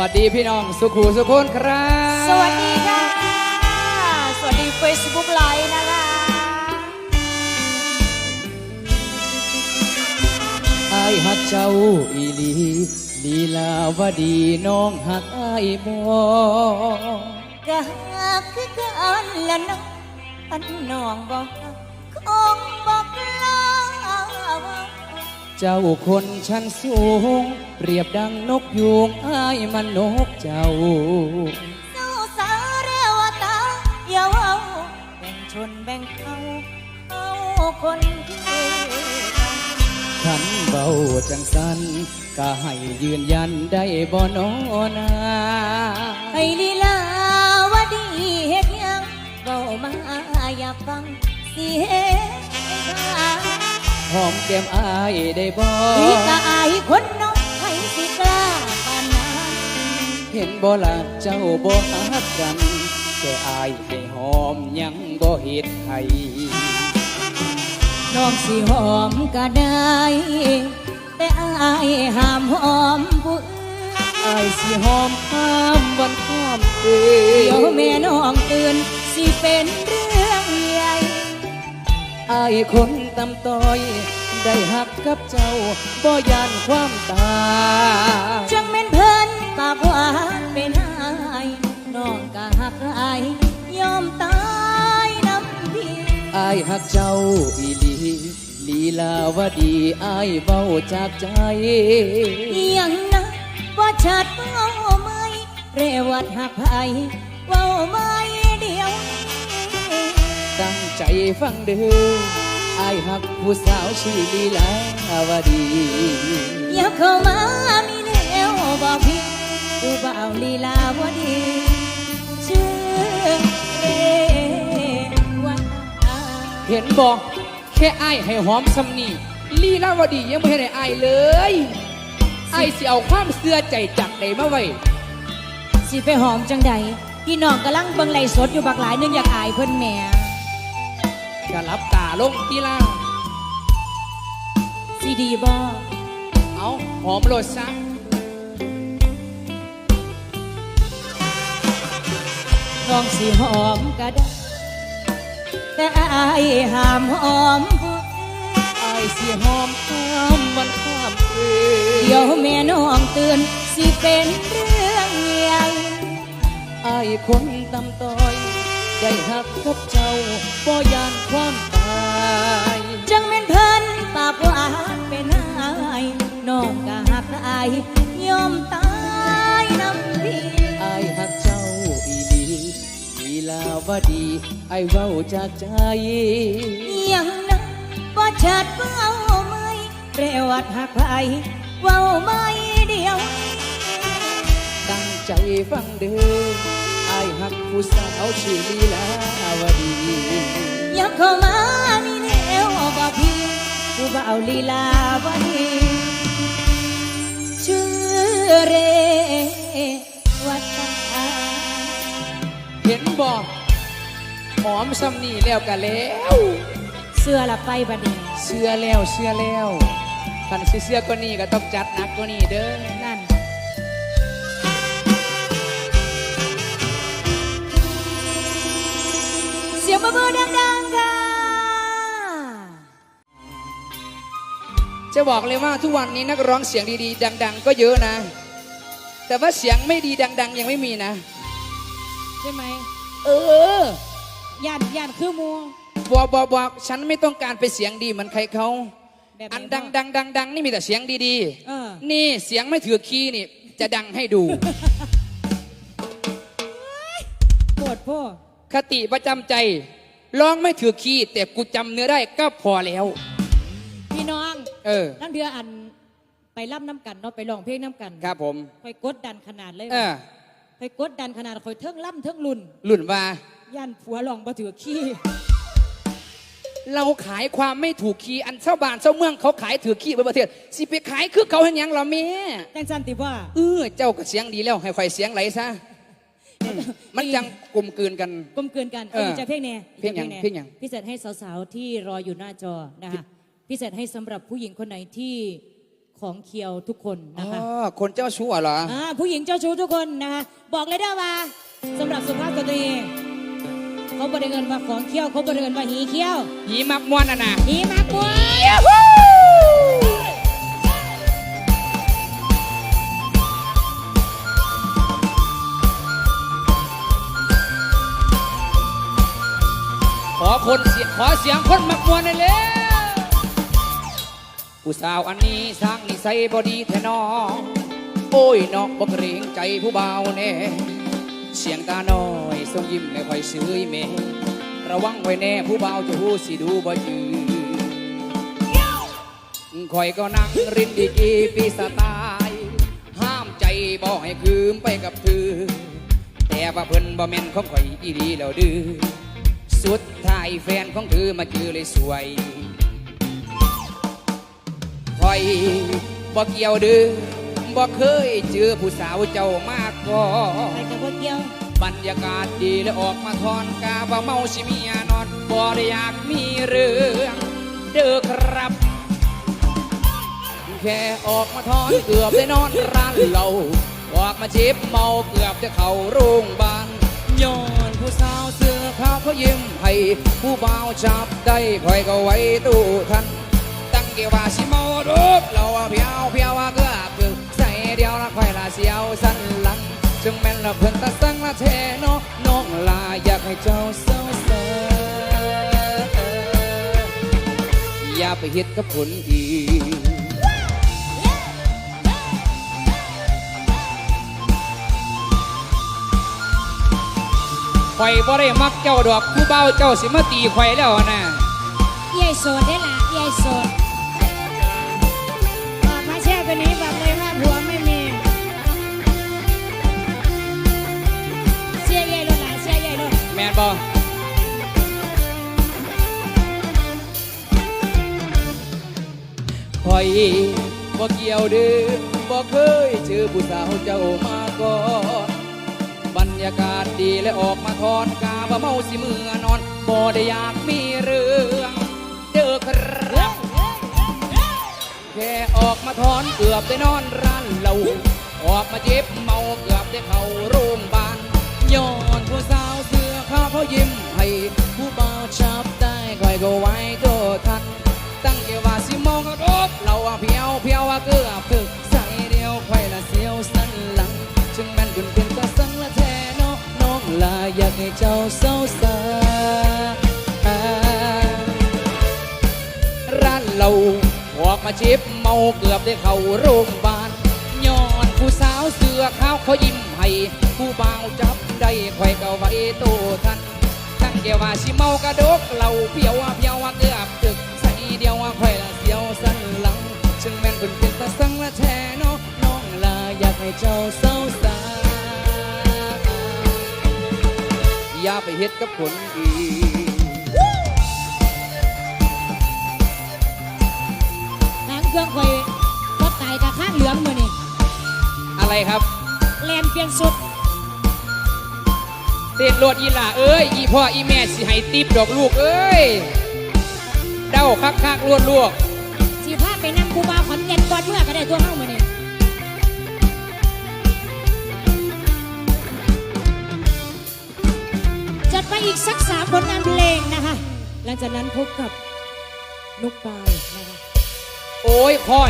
สวัสดีพี่น้องสุขูสุคนครับ สวัสดีค่ะ สวัสดี Facebook ไลน์นะคะ ไอายหักเจ้าอีหลีลีลาวดีน้องหักไอายบ่กะหักคือกันละนะอันน้องบอก เจ้าคนชั้นสูง เปรียบดังนกยูงไอายมันนกเจ้าเศร้าสาเรวตาอย่าเว้าแบ่งชนแบ่งเขาเอาคนที่ขันเบาจังสันก็ให้ยืนยันได้บ่นอนาให้ลีลาวาดีเฮ็ดหยังเว้ามาอยากฟังสิเฮ็ดให้หอมแก้มอายได้บ่พี่กะอายคนน้องให้สิกล้าปานนั้นเห็นบ่ละเจ้าบ่ฮักกันแต่อายให้หอมยังบ่เฮ็ดให้น้องสิหอมก็ได้ แต่อายห้ามหอมผู้อื่นอายสิหอมข้ามวันข้ามเดืเดี๋ยวอนแม่น้องตื่นสิเป็นเรื่องใหญ่ อายคนตำต้อย ได้ฮักกับเจ้าบ่ยานความตายจังแม่นเพิ่นปากหวานเป็นอายน้องก็หักอายยอมตายน้ำพี่อายฮักเจ้าอีหลีลีลาวดีอายเว้าจากใจยังนะว่าชัดเว้าไหมเรวัดหักไผเว้าไม่เดียวนี้ตั้ง ใจฟังเด้ออายฮักผู้สาวชื่อลีลาวดีอย่าเข้ามามีแนวบอกพี่ผู้บ่าวลีลาวดีชื่อเรวัดเห็นบอกแค่ไอ้ายให้หอมสำนีลีลาวดียังไม่ให้ไอ้ายเลยไอ้ายสิเอาความเสื่อใจจากไหนมาไว้สิไปหอมจังใดพี่น้องกำลังเบิ่งไลฟ์สดอยู่บักหลายหนึงอยากอายเพิ่นแหม่ จะรับตาลงทีละสิดีบ่เอาหอมโลดซะน้องสิหอมก็ได้ แต่อายห้ามหอมผู้อื่นไอ้ายสิหอมข้ามวันข้ามคืนเดี๋ยวแม่น้องตื่นสิเป็นเรื่องใหญ่ไอ้ายคนตำต้อย ได้หักกับเจ้าบ่ยานความตายจังแม่นเพิ่นปากหวานเป็นอายน้องก็หักอายยอมตายน้ำพี่ไอ้ายหักเจ้าอีหลีลีลาวดีไอ้ายเว้าจากใจยังนะบ่ชัดเว้าไหมเรวัดหักไผเว้าไม่เดียว ตั้งใจฟังเด้อไอ้ายหั กผู้สาวชื่อลีลาวดีอยากเข้ามามีแนวบอกพี่ผู้บ่าวลีลาวดีชื่อเรวัดตาเห็นบอกหอมสำนีแล้วกันแล้ว เสื้อละไปบัดนี้เชื่อแล้วเชื่อแล้วคันสิเสื้อก็นี่ก็ต้องจัดหนักกว่านี้เด้อ ยงประมือดังๆค่ะ จะบอกเลยว่าทุกวันนี้นักร้องเสียงดีๆ ดัง ๆ ก็เยอะนะ แต่ว่าเสียงไม่ดีดัง ๆ ยังไม่มีนะ ใช่ไหม เออ ย่านย่านคือหมูบอกบอกบอกฉันไม่ต้องการไปเสียงดีเหมือนใครเขา แบบไหอันดังดังดังดังนี่มีแต่เสียงดีเออ ๆ นี่เสียงไม่ถือคีย์นี่ จะดังให้ดู ปวดพ่อ คติประจำใจร้องไม่ถือคีย์แต่กูจำเนื้อได้ก็พอแล้ว พี่น้องเออ นั่นเดืออันไปรับน้ำกันเนาะไปร้องเพลงน้ำกันครับผมคอยกดดันขนาดเลยเออคอยกดดันขนาดคอยเทิงล่ำเทิงรุ่นรุ่นว่าย่านผัวลองบ่ถือขี้เราขายความไม่ถูกคีย์อันเช่าบ้านเช่าเมืองเขาขายถือคีย์ไปประเทศสิไปขายคือเขาเห็นยังเหรอแม่จังสันติว่าเออเจ้าก็เสียงดีแล้วให้ข่อยเสียงไหลซะอื มมันยังกลมกลืนกัน กลมเกลืนกันเออจะเพลงแน่เพลงหยังจะเพลงหยังพิเศษให้สาวๆ ที่รออยู่หน้าจอนะคะพิเศษให้สำหรับผู้หญิงคนไหนที่ของเคียวทุกคนอ๋อนะคะคนเจ้าชู้เหรออ่าผู้หญิงเจ้าชู้ทุกคนนะคะบอกเลยเด้อว่าสำหรับสุภาพสตรีเขาบริเงินมาของเคี้ยวเขาบริเงินมาหีเคี้ยวหีมักมวนน่ะนะหีมากกว่า คนเสียขอเสียงคนมักมวนได้เลยผู้สาวอันนี้สร้างนิสัยบอดีแท้นอโอ้ยนอกบ่เกรงใจผู้เบาแน่เสียงตาน้อยทรงยิ้มไม่ค่อยซื้อเมระวังไว้แน่ผู้เบาจะหูสิดูบ่จือคอยก็นั่งรินดีกีปีสไตล์ห้ามใจบ่ให้คืมไปกับเธอแต่ว่าเพิ่นบ่แม่นของข่อยอีดีแล้วดื้อสุดายแฟนของเธอมาเจอเลยสวยคอยบ่เกี่ยวเดื้อบ่เคยเจอผู้สาวเจ้ามากก่อใครกับพวกเกี่ยว บรรยากาศดีและออกมาทอนกาว่าเมาสิเมียนอนบ่ได้อยากมีเรื่องเด้อครับแค่ออกมาทอนเกือบได้นอนร้านเหล้าออกมาจิบเมาเกือบจะเข้าโรงพยาบาล ผู้บ่าวจับได้คอยก็ไว้ตู้ทัน ตั้งเกี่ยวว่าสิเมาดูกเราว่าเพียวเพียวว่าเกือบถึกใส่เดียวละคอยละเสียวสันหลังจึงแม่นละเพิ่นตาสังละเทเนาะน้องลาอยากให้เจ้าเศร้าเสีอย่าไปเฮ็ดกับผลอี ข่อยบ่ได้มักเจ้าดอกผู้เบาเจ้าสิมาตีข่อยแล้วนะเย่โสดได้ละเย่โสดออกมาแช่ตัวนี้บอกเลยว่าผัวไม่มีเสียเย่รถหลานเสียเย่รถแม่นบ่ข่อยบ่เกี่ยวเด้อบ่เคยเจอผู้สาวเจ้ามาก่อน บรรยากาศดีและออกมาทอนกาบ่เมาสิเมื่อนอนบ่ได้อยากมีเรื่องเด้อครับแค่ออกมาถอนเกือบได้นอนร้านเหล้าออกมาเจ็บเมาเกือบได้เข้าโรงพยาบาลย้อนผู้สาวเสื้อขาวเขายิ้มให้ ให้เจ้าเศร้าสาร้านเราออกมาจิบเมาเกือบได้เข้าโรงพยาบาลย้อนผู้สาวเสื้อขาวเขายิ้มให้ผู้บ่าวจับได้คอยก็ไว้โตทันตั้งเกี่ยวว่าสิเมากระดกเราเพียวว่าเพียวว่าเกือบตึกใส่เดียวว่าคอยละเสียวสันหลัง จึงแม่นเป็นเป็นตาสังละแท้เนาะน้องลาอยากให้เจ้าเศร้าสา อย่าไปเฮ็ดกับคนอีกหางเครื่องคอยก็ตายกับข้างเหลืองมือนี่อะไรครับแลนเปลี่ยนสุดเต้นโลดอีหล่าเอ้ยอีพ่ออีแม่สิให้ติบดอกลูกเอ้ยเด้าคักคักๆลวดลวกสิพาไปนั่งกูบาวขอนแก่นก่อนเมื่อก็ได้ตัวเฮามือนี่ ไปอีกสักสามผลงานเพลงนะคะ หลังจากนั้นพบกับนุกปายนะคะ โอ้ยพ่อ